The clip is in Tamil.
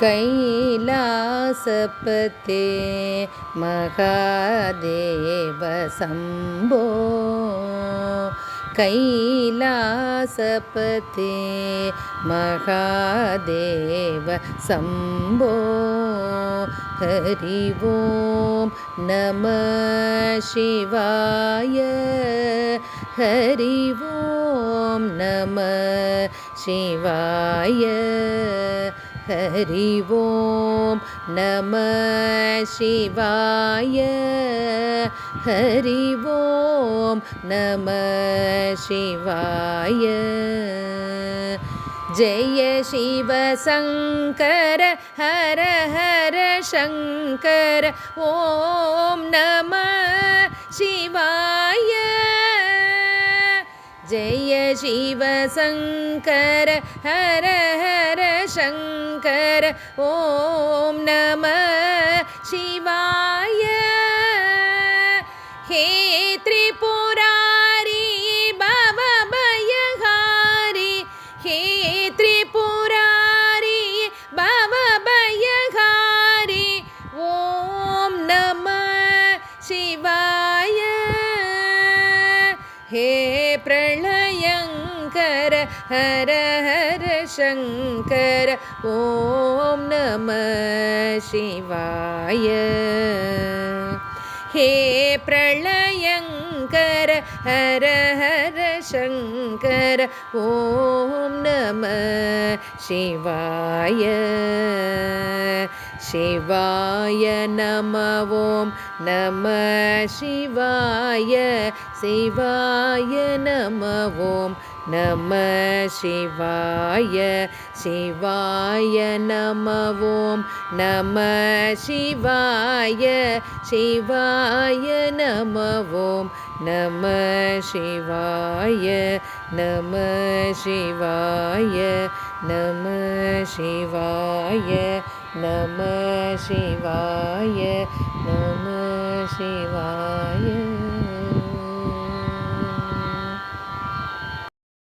கைலாசப்பதே மகாதேவ சம்போ. கைலாசபதே மகாதேவ சம்போ. ஹரி ஓம் நம சிவாய. ஹரி ஓம் நம சிவாய. हरि ओं नमः शिवाय हरि ओं नमः शिवाय जय शिव शङ्कर हर हर शङ्कर ॐ नमः शिवाय जय शिव शङ्कर हर हर शङ्कर சங்கர ஓம் நம சிவாய. ஹே திரிபுராரி பவபயகாரி ஹே திரிபுராரி பவபயகாரி ஓம் நம சிவாய. ஹே பிரள प्रलयङ्कर हर हर शङ्कर ॐ नमः शिवाय हे प्रलयङ्कर हर हर शङ्कर ॐ नमः शिवाय शिवाय नम ॐ नमः शिवाय शिवाय नम ॐ நம சிவாய சிவாய நமவோம். நம சிவாய சிவாய நமவோம். நம சிவாய நம சிவாய நம சிவாய நம சிவாய நம சிவாய.